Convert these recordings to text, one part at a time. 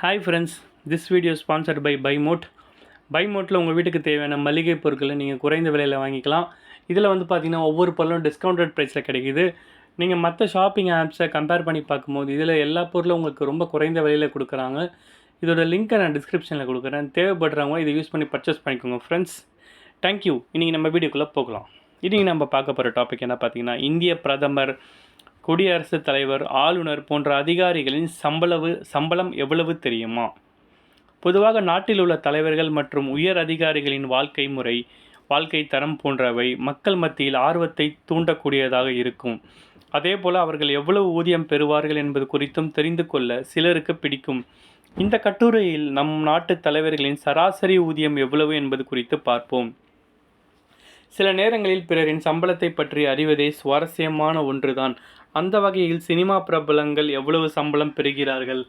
Hi friends this video sponsored by பைமோட் பைமோட்டில் உங்கள் வீட்டுக்கு தேவையான மளிகை பொருட்களை நீங்கள் குறைந்த விலையில் வாங்கிக்கலாம். இதில் வந்து பார்த்தீங்கன்னா ஒவ்வொரு பொருளும் டிஸ்கவுண்டட் ப்ரைஸில் கிடைக்குது. நீங்கள் மற்ற ஷாப்பிங் ஆப்ஸை கம்பேர் பண்ணி பார்க்கும்போது இதில் எல்லா பொருளும் உங்களுக்கு ரொம்ப குறைந்த விலையில் கொடுக்குறாங்க. இதோட லிங்க்கை நான் டிஸ்கிரிப்ஷனில் கொடுக்குறேன். தேவைப்படுறவங்க இதை யூஸ் பண்ணி பர்ச்சேஸ் பண்ணிக்கோங்க ஃப்ரெண்ட்ஸ் தேங்க்யூ இன்றைக்கி நம்ம வீடியோக்குள்ளே போகலாம். இன்றைக்கி நம்ம பார்க்க போகிற டாபிக் என்ன பார்த்தீங்கன்னா இந்திய பிரதமர் குடியரசுத் தலைவர் ஆளுநர் போன்ற அதிகாரிகளின் சம்பளவு சம்பளம் எவ்வளவு தெரியுமா? பொதுவாக நாட்டில் உள்ள தலைவர்கள் மற்றும் உயர் அதிகாரிகளின் வாழ்க்கை முறை வாழ்க்கை தரம் போன்றவை மக்கள் மத்தியில் ஆர்வத்தை தூண்டக்கூடியதாக இருக்கும். அதேபோல் அவர்கள் எவ்வளவு ஊதியம் பெறுவார்கள் என்பது குறித்தும் தெரிந்து கொள்ள சிலருக்கு பிடிக்கும். இந்த கட்டுரையில் நம் நாட்டு தலைவர்களின் சராசரி ஊதியம் எவ்வளவு என்பது குறித்து பார்ப்போம். சில நேரங்களில் பிறரின் சம்பளத்தை பற்றி அறிவதே சுவாரஸ்யமான ஒன்றுதான். அந்த வகையில் சினிமா பிரபலங்கள் எவ்வளவு சம்பளம் பெறுகிறார்கள்?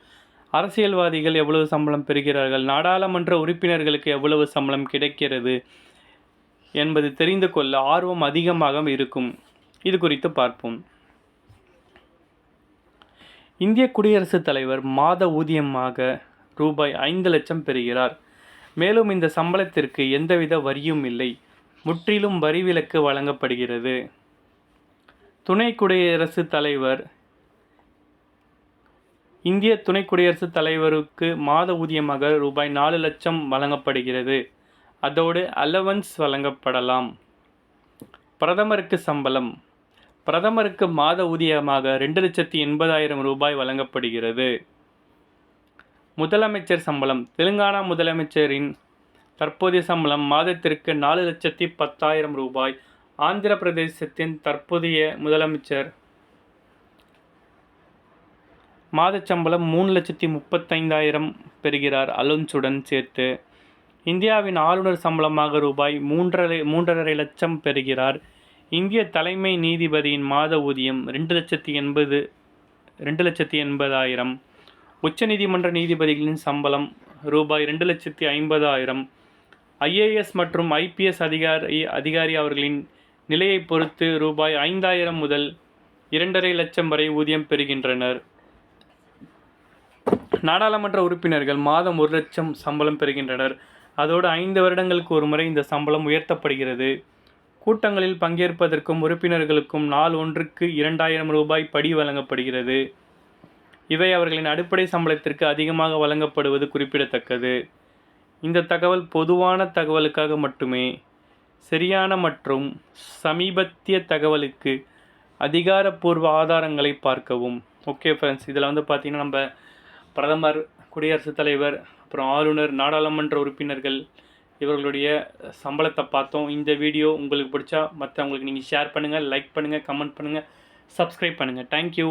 அரசியல்வாதிகள் எவ்வளவு சம்பளம் பெறுகிறார்கள்? நாடாளுமன்ற உறுப்பினர்களுக்கு எவ்வளவு சம்பளம் கிடைக்கிறது? என்பது தெரிந்து கொள்ள ஆர்வம் அதிகமாக இருக்கும். இது குறித்து பார்ப்போம். இந்திய குடியரசுத் தலைவர் மாத ஊதியமாக ரூபாய் ஐந்து லட்சம் பெறுகிறார். மேலும் இந்த சம்பளத்திற்கு எந்தவித வரியும் இல்லை. முற்றிலும் வரி விலக்கு வழங்கப்படுகிறது. துணை குடியரசுத் தலைவர் இந்திய துணை குடியரசுத் தலைவருக்கு மாத ஊதியமாக ரூபாய் நாலு லட்சம் வழங்கப்படுகிறது. அதோடு அலவன்ஸ் வழங்கப்படலாம். பிரதமருக்கு சம்பளம். பிரதமருக்கு மாத ஊதியமாக ரெண்டு லட்சத்தி எண்பதாயிரம் ரூபாய் வழங்கப்படுகிறது. முதலமைச்சர் சம்பளம். தெலுங்கானா முதலமைச்சரின் தற்போதைய சம்பளம் மாதத்திற்கு நாலு லட்சத்தி பத்தாயிரம் ரூபாய். ஆந்திர பிரதேசத்தின் தற்போதைய முதலமைச்சர் மாதச் சம்பளம் மூணு லட்சத்தி முப்பத்தைந்தாயிரம் பெறுகிறார் அலோன்ஸுடன் சேர்த்து. இந்தியாவின் ஆளுநர் சம்பளமாக ரூபாய் மூன்றரை மூன்றரை லட்சம் பெறுகிறார். இந்திய தலைமை நீதிபதியின் மாத ஊதியம் ரெண்டு லட்சத்தி எண்பது ரெண்டு லட்சத்தி எண்பதாயிரம். உச்சநீதிமன்ற நீதிபதிகளின் சம்பளம் ரூபாய் ரெண்டு லட்சத்தி ஐம்பதாயிரம். ஐஏஎஸ் மற்றும் ஐபிஎஸ் அதிகாரி அதிகாரி அவர்களின் நிலையை பொறுத்து ரூபாய் ஐந்தாயிரம் முதல் இரண்டரை லட்சம் வரை ஊதியம் பெறுகின்றனர். நாடாளுமன்ற உறுப்பினர்கள் மாதம் ஒரு லட்சம் சம்பளம் பெறுகின்றனர். அதோடு ஐந்து வருடங்களுக்கு ஒரு முறை இந்த சம்பளம் உயர்த்தப்படுகிறது. கூட்டங்களில் பங்கேற்பதற்கும் உறுப்பினர்களுக்கும் நாள் ஒன்றுக்கு இரண்டாயிரம் ரூபாய் படி வழங்கப்படுகிறது. இவை அவர்களின் அடிப்படை சம்பளத்திற்கு அதிகமாக வழங்கப்படுவது குறிப்பிடத்தக்கது. இந்த தகவல் பொதுவான தகவலுக்காக மட்டுமே சரியான மற்றும் சமீபத்திய தகவலுக்கு அதிகாரப்பூர்வ ஆதாரங்களை பார்க்கவும். ஓகே ஃப்ரெண்ட்ஸ் இதில் வந்து பார்த்திங்கன்னா நம்ம பிரதமர் குடியரசுத் தலைவர் அப்புறம் ஆளுநர் நாடாளுமன்ற உறுப்பினர்கள் இவர்களுடைய சம்பளத்தை பார்த்தோம். இந்த வீடியோ உங்களுக்கு பிடிச்சா மற்றவங்களுக்கு நீங்கள் ஷேர் பண்ணுங்கள் லைக் பண்ணுங்கள் கமெண்ட் பண்ணுங்கள் சப்ஸ்கிரைப் பண்ணுங்கள் தேங்க்யூ